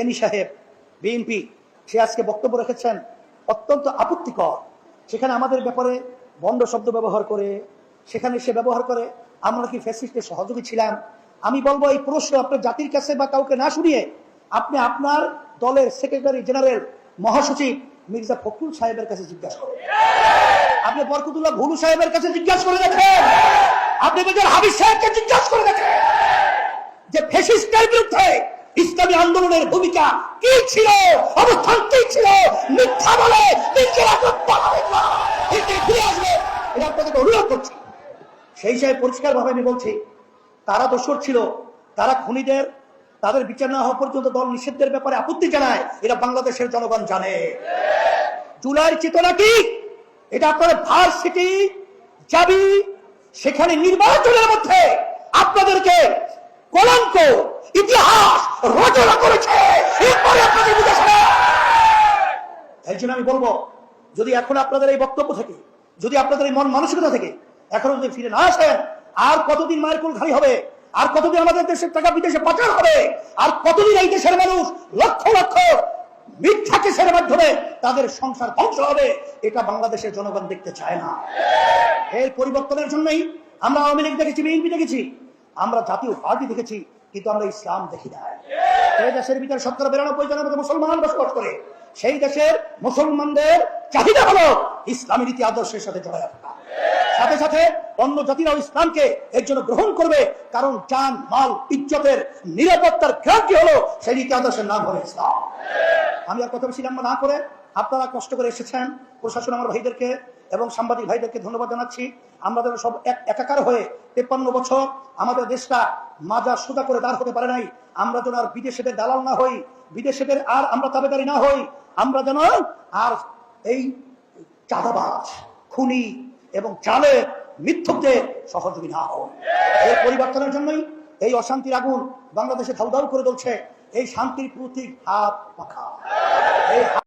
Any সাহেব, BNP, সে আজকে বক্তব্য রেখেছেন অত্যন্ত আপত্তিকর। সেখানে আমাদের ব্যাপারে বন্ধ শব্দ ব্যবহার করে, সেখানে সে ব্যবহার করে, আমরা কি ফ্যাসিস্টের সহযোগী ছিলাম? আমি বলব এই প্রশ্ন আপনার জাতির কাছে বা কাউকে না শুনিয়ে আপনি আপনার দলের সেক্রেটারি জেনারেল মহাসচিব মির্জা ফখরুল সাহেবের কাছে জিজ্ঞাসা করেন। আপনি বরকতুল্লাহ ভুলু সাহেবের কাছে জিজ্ঞাসা করে দেখেন। আপনি হাবিব সাহেবকে জিজ্ঞাসা করে দেখেন যে ফেসিস্টের বিরুদ্ধে ইসলামী আন্দোলনের ভূমিকা কি ছিল? অবস্থান কি ছিল? মিথ্যা বলে সেই হিসাবে পরিষ্কার ভাবে আমি বলছি, তারা দোষর ছিল, তারা খুনিদের, তাদের বিচার না হওয়া পর্যন্ত দল নিষিদ্ধের ব্যাপারে আপত্তি জানায়, এটা বাংলাদেশের জনগণ জানে। জুলাইয়ের চেতনা কি? এটা আপনাদের ভার্সিটি যাবি সেখানে নির্বাচনের মধ্যে আপনাদেরকে কলঙ্ক ইতিহাস রচনা করেছে। এরপরে আপনাদের আসবে। এই জন্য আমি বলব, যদি এখন আপনাদের এই বক্তব্য থেকে, যদি আপনাদের এই মন মানসিকতা থেকে এখনও যদি ফিরে না আসেন, আর কতদিন মায়ের কুল খালি হবে? আর কতদিন আমাদের দেশের টাকা বিদেশে পাচার হবে? আর কতদিন এই দেশের মানুষ লক্ষ লক্ষ মিথ্যা কেসের মাধ্যমে তাদের সংসার ধ্বংস হবে? এটা বাংলাদেশের জনগণ দেখতে চায় না। এর পরিবর্তনের জন্যই আমরা আওয়ামী লীগ দেখেছি, বিএনপি দেখেছি, আমরা জাতীয় পার্টি দেখেছি কিন্তু আমরা ইসলাম দেখি না এই দেশের ভিতরে শতকরা বিরানব্বই জনের মতো মুসলমান বসবাস করে, সেই দেশের মুসলমানদের চাহিদা হলো ইসলামী রীতি আদর্শের সাথে জড়ায় থাকা সাথে সাথে অন্য জাতিরাও ইসলামকে এর জন্য গ্রহণ করবে, কারণ জান, মাল, ইজ্জতের নিরাপত্তার ক্রান্তি হলো সেই রীতি আদর্শের নাম হলো ইসলাম। আমি আর কথা বেশি না, করে আপনারা কষ্ট করে এসেছেন। প্রশাসন আমার ভাইদেরকে এবং সাংবাদিক ভাইদেরকে ধন্যবাদ জানাচ্ছি। আমরা যেন সব এক একাকার হয়ে তেপ্পান্ন বছর আমাদের দেশটা মাজা সুদা করে দাঁড় হতে পারে নাই। আমরা যেন আর বিদেশেদের দালাল না হই, বিদেশেদের আর আমরা তাবেদারি না হই, আমরা যেন আর এই চাঁদাবাজ, খুনি এবং চালে মিথ্যকদের সহযোগী না হন এই পরিবর্তনের জন্যই এই অশান্তির আগুন বাংলাদেশে ধাউ ধাউ করে চলছে এই শান্তির প্রতীক হাত পাখা। এই